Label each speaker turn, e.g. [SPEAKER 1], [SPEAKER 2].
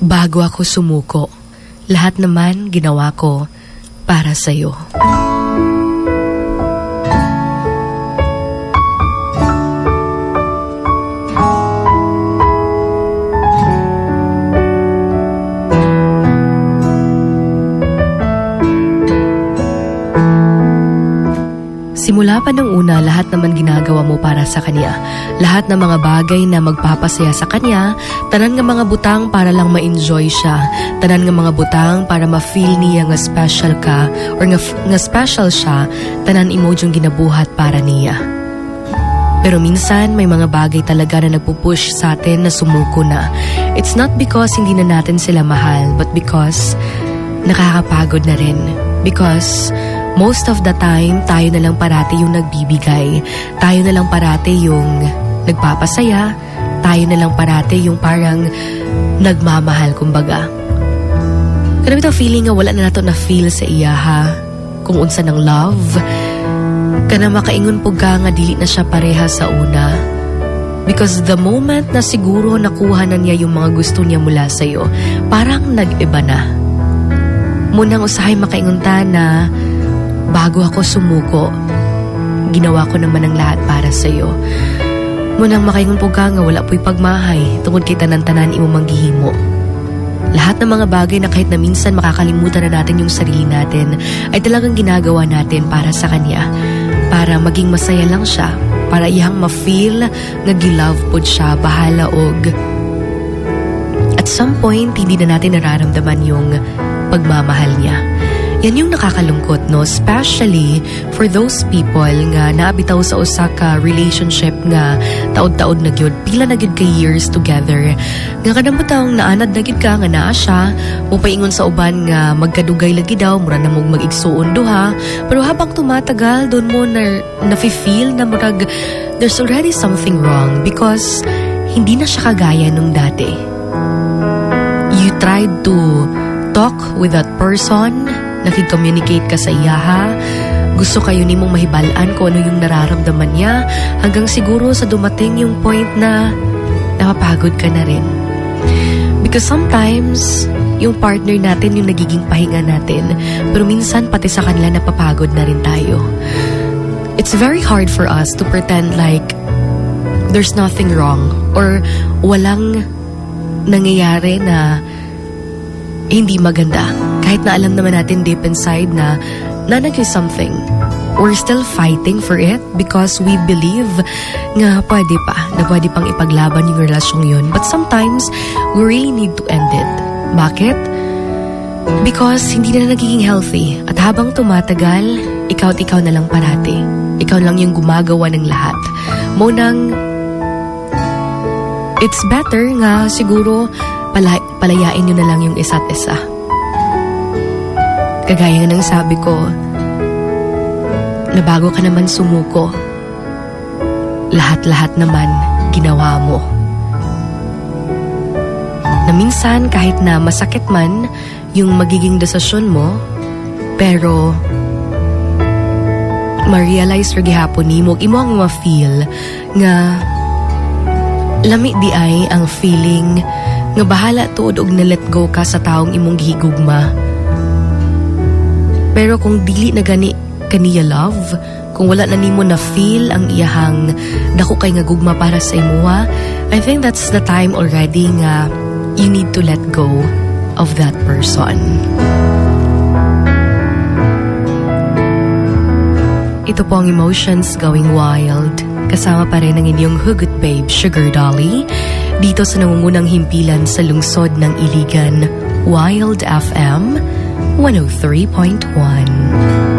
[SPEAKER 1] Bago ako sumuko, lahat naman ginawa ko para sa'yo. Simula pa ng una, lahat naman ginagawa mo para sa kanya. Lahat ng mga bagay na magpapasaya sa kanya, tanan nga mga butang para lang ma-enjoy siya. Tanan nga mga butang para ma-feel niya nga special ka or nga, nga special siya, tanan emoji yung ginabuhat para niya. Pero minsan, may mga bagay talaga na nagpupush sa atin na sumuko na. It's not because hindi na natin sila mahal, but because nakakapagod na rin. Because most of the time, tayo na lang parati yung nagbibigay. Tayo na lang parati yung nagpapasaya. Tayo na lang parati yung parang nagmamahal, kumbaga. Kaya bitaw feeling nga wala na nato na feel sa iya ha. Kung unsa ng love. Kana makaingon po ka nga dili na siya pareha sa una. Because the moment na siguro nakuha na niya yung mga gusto niya mula sa'yo, parang nag-iba na. Munang usahay makaingunta na bago ako sumuko, ginawa ko naman ang lahat para sa'yo. Munang makaingon po ka nga wala po'y pagmahay tungod kay tanan-tanan imo manggihimo. Lahat ng mga bagay na kahit na minsan makakalimutan na natin yung sarili natin ay talagang ginagawa natin para sa kanya. Para maging masaya lang siya. Para iyang ma-feel nga gilove po siya, bahala og at some point, hindi na natin nararamdaman yung pagmamahal niya. Yan yung nakakalungkot, no? Especially for those people nga naabitaw sa Osaka relationship nga taod-taod na gyud pila na gyud ka years together. Nga kadamo taong naanad na gyud ka nga naa siya, mupaingon sa uban nga magkadugay lagi daw, mura na mong mag-igsuon duha. Pero habang tumatagal, doon mo na, na-feel na murag there's already something wrong because hindi na siya kagaya nung dati you tried to talk with that person, nakig-communicate ka sa iya ha, gusto kayo ni mong mahibalaan kung ano yung nararamdaman niya, hanggang siguro sa dumating yung point na napapagod ka na rin. Because sometimes, yung partner natin yung nagiging pahinga natin, pero minsan pati sa kanila napapagod na rin tayo. It's very hard for us to pretend like there's nothing wrong or walang nangyayari na hindi maganda. Kahit na alam naman natin deep inside na nanag is something. We're still fighting for it because we believe nga pwede pa, na pwede pang ipaglaban yung relasyong yun. But sometimes, we really need to end it. Bakit? Because hindi na nagiging healthy. At habang tumatagal, ikaw ikaw na lang parati. Ikaw lang yung gumagawa ng lahat. Munang It's better nga siguro pala, palayain nyo na lang yung isa't isa. Kagaya ng sabi ko, na bago ka naman sumuko, lahat-lahat naman ginawa mo. Na minsan kahit na masakit man yung magiging desisyon mo, pero ma-realize rin gihapon ni mo, imo ang ma-feel nga lami di ay ang feeling nga bahala tuod og na let go ka sa taong imong gihigugma. Pero kung dili na gani kaniya love, kung wala na nimo na feel ang iyahang dako kay nga gugma para sa imuha, I think that's the time already nga you need to let go of that person. Ito po ang emotions going wild. Kasama pa rin ang inyong hugot babe, Sugar Dolly, dito sa nangungunang himpilan sa lungsod ng Iligan, Wild FM 103.1.